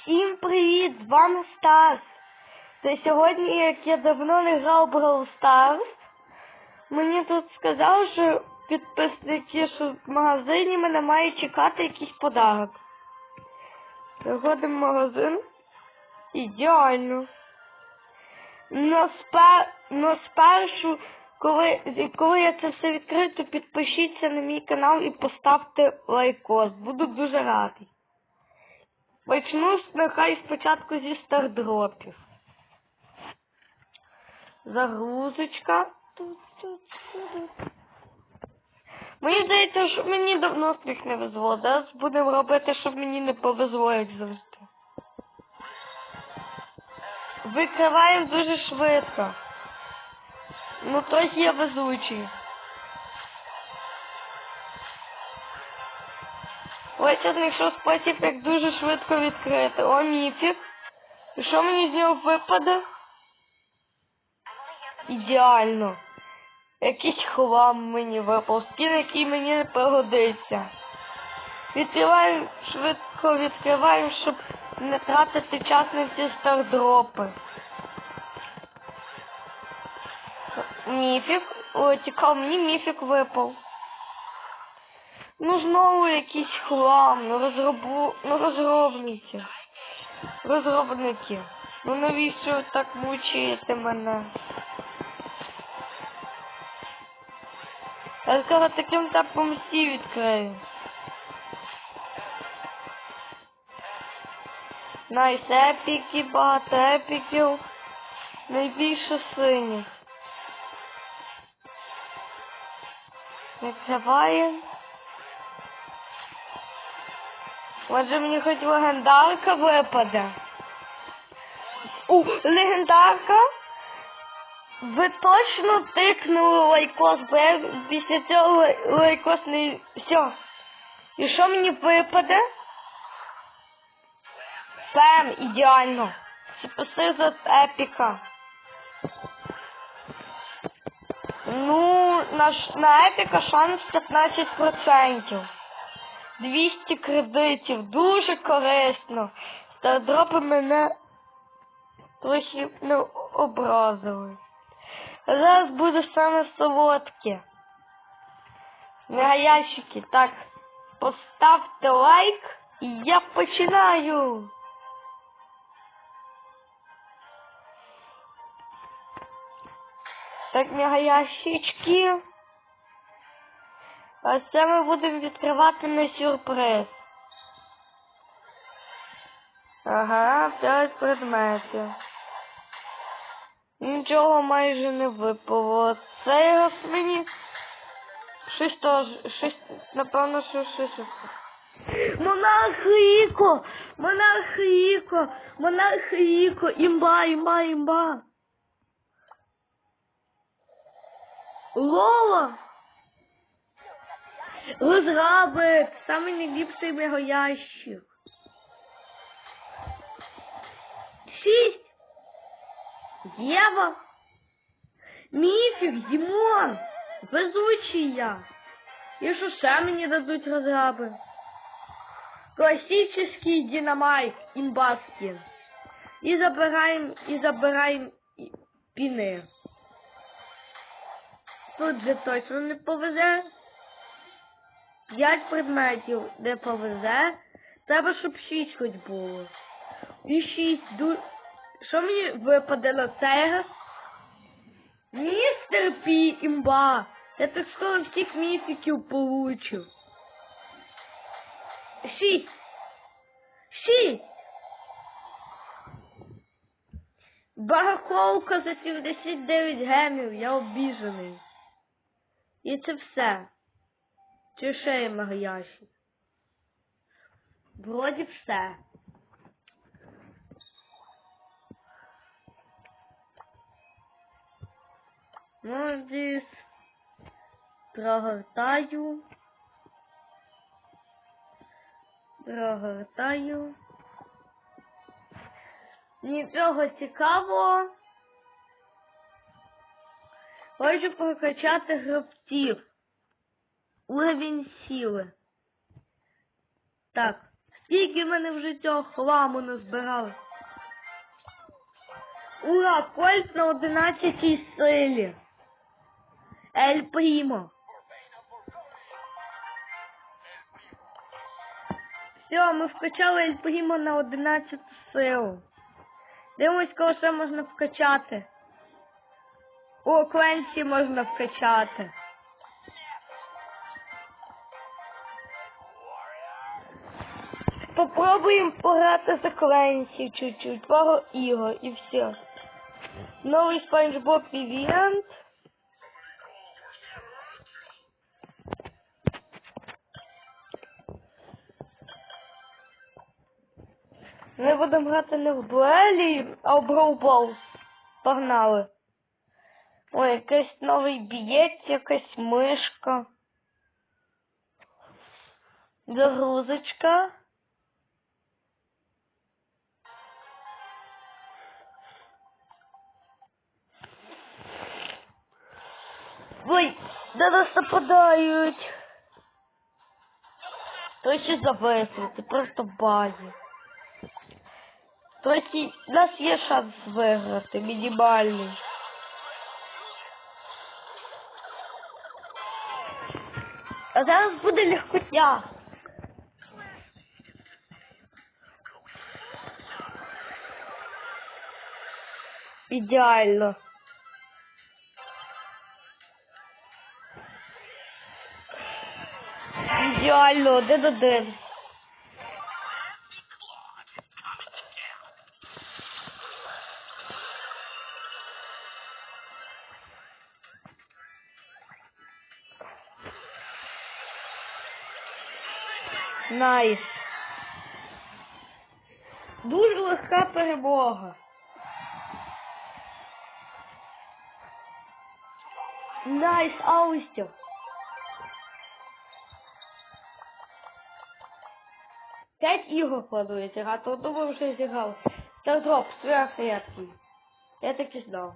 Всім привіт! З вами Стас. Та сьогодні, як я давно не грав Brawl Stars, мені тут сказали, що підписники, що в магазині мене має чекати якийсь подарок. Приходимо в магазин. Ідеально. Но, спер... Но спершу, коли... коли я це все відкрию, то підпишіться на мій канал і поставте лайкос. Буду дуже радий. Почну нехай спочатку зі стардропів. Загрузочка. Мені здається, що мені давно з не везло. Зараз будемо робити, щоб мені не повезло, як завжди. Викриваємо дуже швидко. Ну, трохи я везучий. Ось я знайшов спосіб, як дуже швидко відкрити. О, міфік. І що мені з нього випаде? Ідеально. Якийсь хлам мені випав, скін, який мені не пригодиться. Відкриваємо, швидко відкриваємо, щоб не тратити час на ці стардропи. Міфік. О, цікаво, мені міфік випав. Ну знову якийсь хлам, ну розробу... ну розробниці. Розробники. Ну навіщо так мучаєте мене? Я скоро таким темпом всі відкрию. Найс епіки, багато епіків. Найбільше синіх. Відкриваємо. Може мені хоч легендарка випаде. У, легендарка? Ви точно тикнули лайкос, бо я після цього лай- лайкос не... Все. І що мені випаде? Фем, ідеально. Спаси за епіка. Ну, на, на епіка шанс 15%. 200 кредитів, дуже корисно. Стардропи мене трохи не образили. Зараз буде саме солодке. Мегаящики, так, поставте лайк і я починаю. Так, мегаящички. А це ми будемо відкривати на сюрприз. Ага, п'ять предметів. Нічого майже не випало. Це раз мені щось теж, щось, напевно, що щось випало. Монархіко! Монархіко! Монархіко! Імба, імба, імба! Лола! Розрабик! Самий найліпший його ящик. Шість! Єва! Міфік, Дімон! Везучий я! І що ще мені дадуть розраби? Классический динамайк, имбаскин. И забираем і- піни. Тут же точно не повезе. П'ять предметів не повезе. Треба, щоб шість хоч було. І шість ду... Що мені випаде на цей раз? Містер Пі, імба! Я так скоро всіх міфіків получу. Шість! Шість! Барахолка за 79 гемів, я обіжений. І це все. Чи ще є магаяші? Вроді все. Молодець. Прогортаю. Прогортаю. Нічого цікавого. Хочу прокачати гравців. Уровень сили. Так, Скільки в мене вже цього хламу назбирали. Ура, кольт на 11 силі. Ель Прімо. Все, ми вкачали Ель Прімо на 11 силу. Дивимось, кого ще можна вкачати. О, Кленсі можна вкачати. Попробуємо пограти за Кленсі чуть-чуть, пару ігор і все. Новий Спанч Боб івент. Ми будемо грати не в дуелі, а в Броубол. Погнали. Ой, якийсь новий бієць, якась мишка. Загрузочка. Ой, на нас нападають. То ще зависли, це просто базі. Трохи, у нас є шанс виграти, мінімальний. А зараз буде легкотня. Ідеально. Ідеально, один один. Найс. Дуже легка перемога. Найс, Аустів. П'ять ігор планується грати, одну ми вже зіграли. Стардроп, сверхредкий. Я так і знав.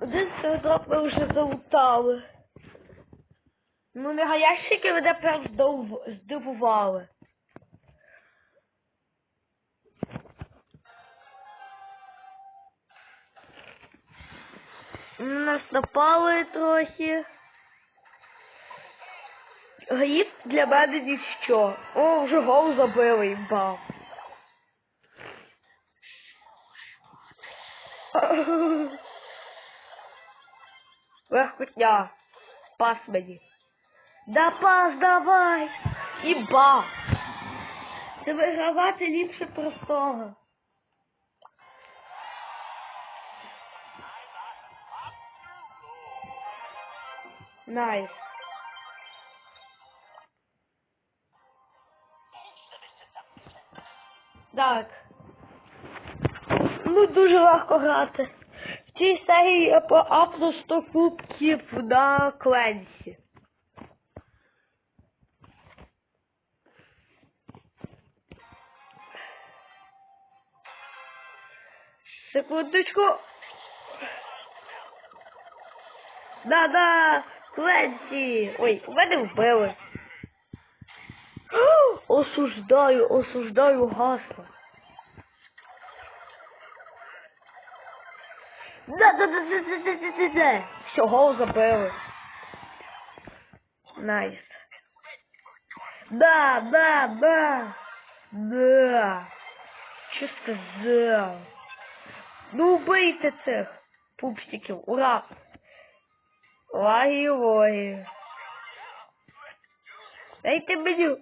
Один стардроп ми вже залутали. Ну, мегаящики мене прям здивували. Нас напали трохи. Гаїд для мене ніщо. О, вже гол забили їбав. Легкотня. Пас мені. Да пас давай! Іба! Це вигравати ліпше простого. Найс. Так. Ну, дуже легко грати. В цій серії я поапну 100 кубків на Кленсі. Секундочку. Да-да, Кленсі. Ой, мене вбили осуждаю, осуждаю гасло. Да, да, да, да, да, да, да, да. Все, гол забили. Найс. Да, да, да. Да. Що сказал? Ну убийте цих пупсиків. Ура! Лагі-логі. Дайте мені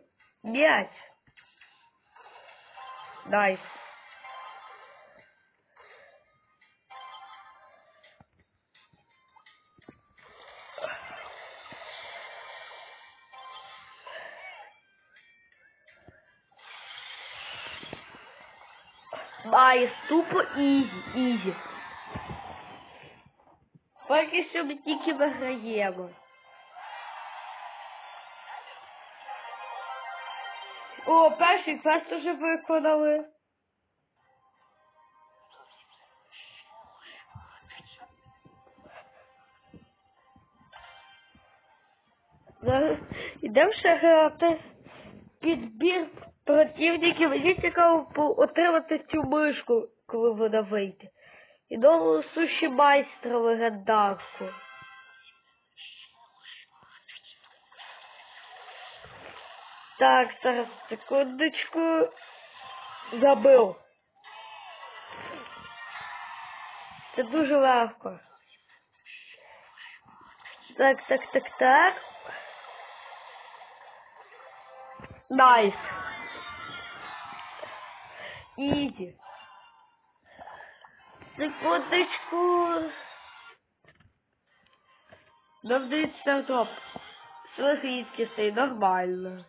5, 10, 5, super easy, easy. Porque esse objetivo é agora. О, перший квест уже виконали. Йдемо ще грати. Підбір противників. Мені цікаво отримати цю мишку, коли вона вийде. І нову суші майстра легендарку. Так, зараз секундочку. Забив. Це дуже легко. Так, так, так, так. Найс. Ізі. Секундочку. Нам дають стартоп. Своїх рідкістей, нормально.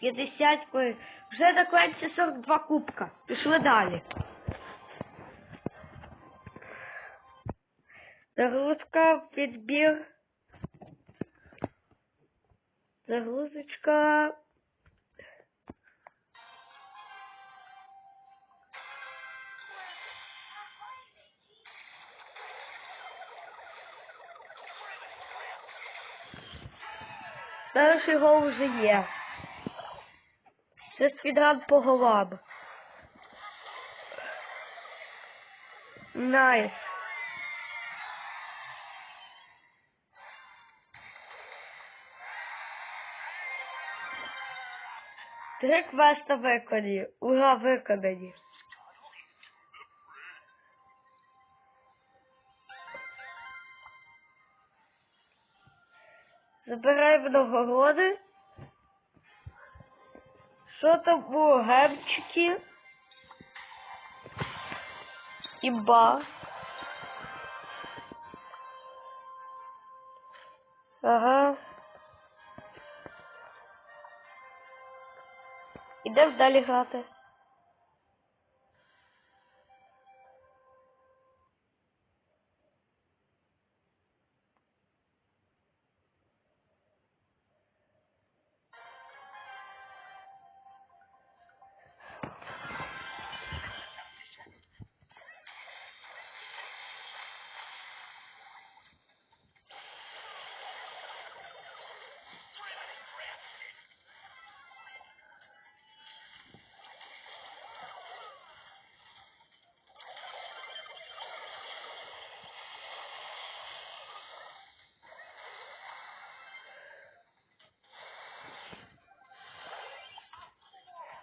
50 коїн. Вже кладці 42 кубка. Пішли далі. Загрузка, підбір. Загрузочка. Перший гол вже є. Це спідран по голам. Найс. Три квеста виконані. Ура, виконані. Забираємо нагороди. Що то у І ба. Ага. Ідемо далі грати.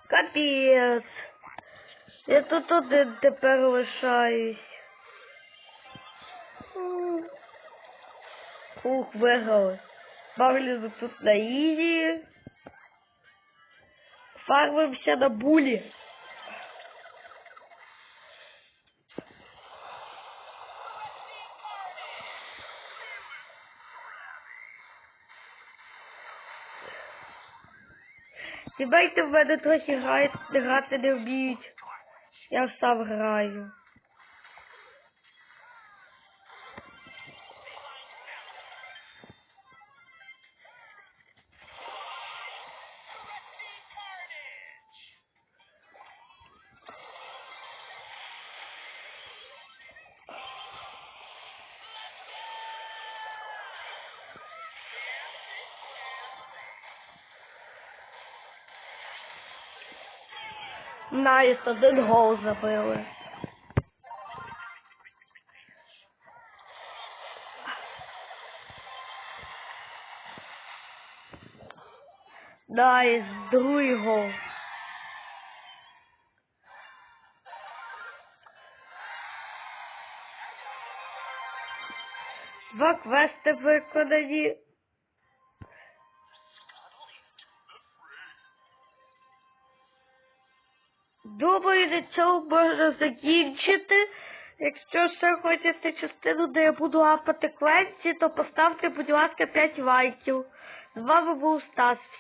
Капець. Я тут один тепер лишаюсь. Ух, виграли. Бавлю тут на ізі. Фармимося на булі. Тімейти в мене трохи грати не вміють. Я сам граю. Найс, один гол забили. Найс, другий гол. Два квести виконані. Думаю, цього можна закінчити. Якщо ще хочете частину, де я буду апати квенці, то поставте, будь ласка, 5 лайків. З вами був Стас. Всім